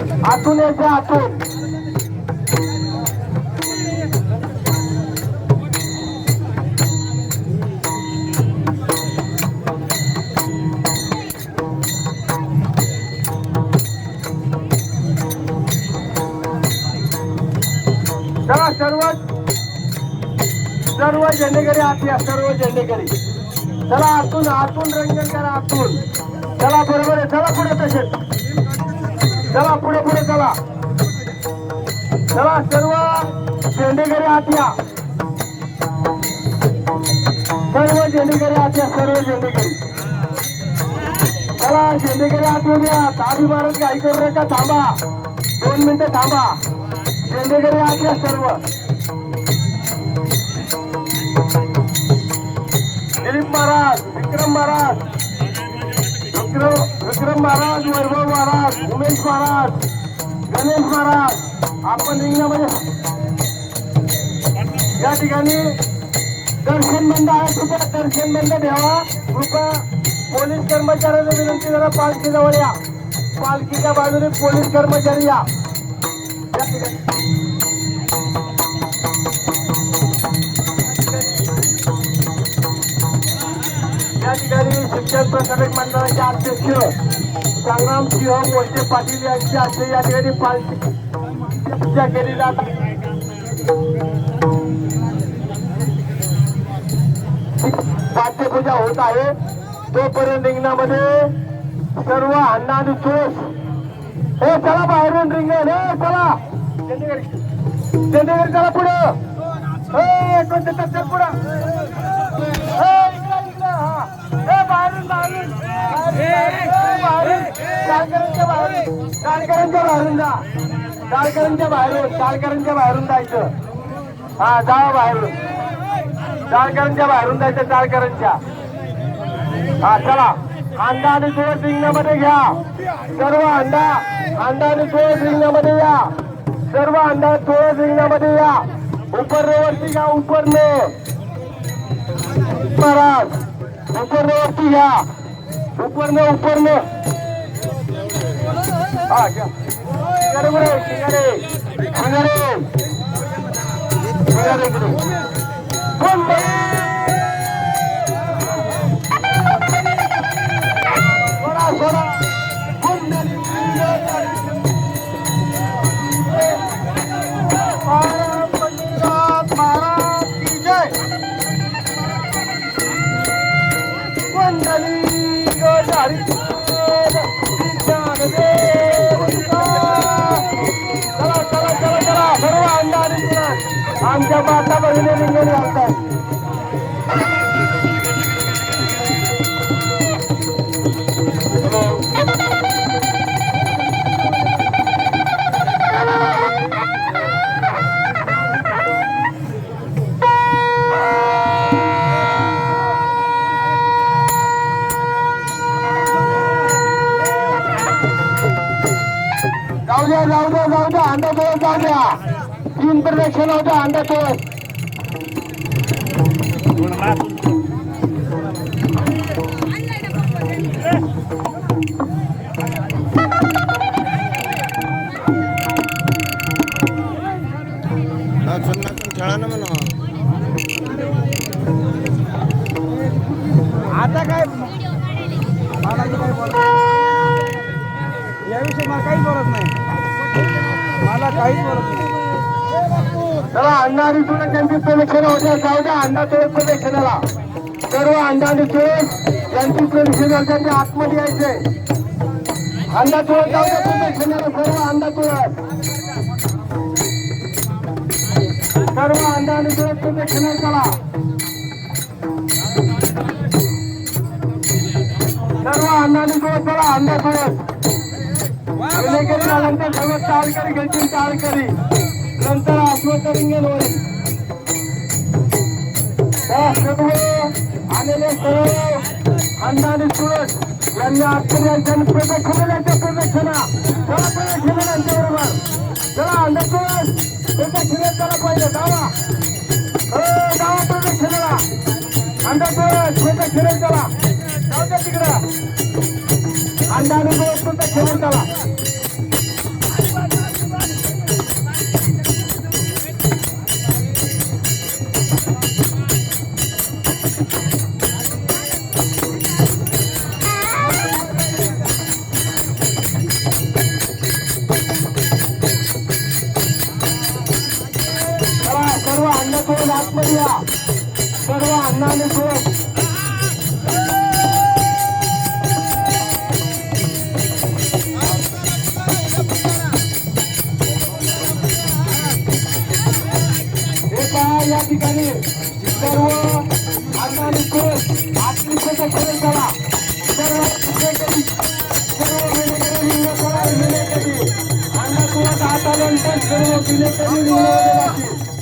आतून यायचं आतून. चला सर्व सर्व झेंडेकरी आत या सर्व झेंडेकरी चला आतून आतून रंजन करा आतून. चला बरोबर आहे. चला पुढे तसेच. चला पुढे पुढे चला. चला सर्व झेंडेकरी आत या सर्व झेंडेकरी आत या सर्व झेंडेकरी चला झेंडेकरी आत येऊ द्या ताबी मारत घाई करू नका थांबा. दोन मिनिटं थांबा. झेंडेकरी आत या सर्व. दिलीप महाराज विक्रम महाराज. विक्रम विक्रम महाराज वैभव महाराज उमेश महाराज गणेश महाराज आपण रिंगणामध्ये या ठिकाणी दर्शन बंद आहे कृपया दर्शन बंद ठेवा. कृपया पोलीस कर्मचाऱ्यांना विनंती करा पालखी जवळ या. पालखीच्या बाजूने पोलीस कर्मचारी या ठिकाणी. शिक्षण प्रसारक मंडळाचे अध्यक्ष संग्राम सिंह मोठे पाटील यांचे असे या ठिकाणी पालखी पूजा केली जात आहे. पाठ्यपूजा होत आहे. तोपर्यंत रिंगणामध्ये सर्व अण्णा आणि चोस हे चला बाहेरून रिंगण. हे चला. चंदीगड चंदीगड चला पुढं. हो, हे कोणते पुढं हे, इकडं, इकडं, हा. हे, बाहेरून बाहेरून बाहेरून, बाहेरून चालकरांच्या बाहेरून जा. चालकरांच्या बाहेरून चालकरांच्या बाहेरून जायचं. हा जा बाहेरून. चालकरांच्या बाहेरून जायचं चालकरांच्या हा चला. अंडा आणि तुळस रिंगणामध्ये घ्या. सर्व अंडा अंडा आणि तुळस रिंगणामध्ये या. सर्व अंडा तुळस रिंगणामध्ये या. उपरवरती घ्या उपरने. महाराज उपरवरती घ्या. उपरने उपरने. हा आमच्या माता बहिणी रिंगण घालतात जाऊ द्या जाऊ द्या जाऊ द्या अंडा तोळत जाऊ द्या. तीन प्रदक्षिण होत्या अंडा तोळत आता काय? याविषयी मला काहीच बोलत नाही. मला काहीच बोलत नाही. चला अण्णा आणि तुला यांची प्रदक्षिणा होत्या जाऊ द्या अण्णा तोळत प्रदक्षिणाला सर्व अंडा आणि तुळस यांची प्रदक्षिणा त्यांच्या आतमध्ये यायचे. अण्णा तोळत जाऊ द्या प्रदक्षिणाला सर्व अण्णा तोळत सर्व अण्णा आणि तुळस प्रदक्षिणा चला. सर्व अण्णा आणि तुळस चला अण्णा तुळस विलेकरी सर्व चालकरी घेतील चालकरी नंतर अश्वत्थ रिंगण होईल त्या सर्व आलेले सर्व अंदाने सुरत यांनी आश्चर्यांच्या प्रदक्षिणाच्या प्रदक्षिणा चला प्रदक्षिणा यांच्या बरोबर. चला अंडा सुरत प्रदक्षिणा चला पाहिजे. जावा हो जावा प्रदक्षिणाला. अंडा सुरत प्रदक्षिणा चला जाऊ द्या तिकडं. अंडाने सुरत प्रदक्षिणा चला रिंगणामध्ये या सर्व अण्णा आणि या ठिकाणी सर्व करा सर्व सर्व करा अण्णा सर्व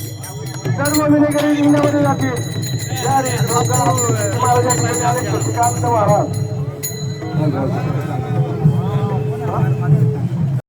सर्व विनेकरी रिंगणामध्ये जातील. या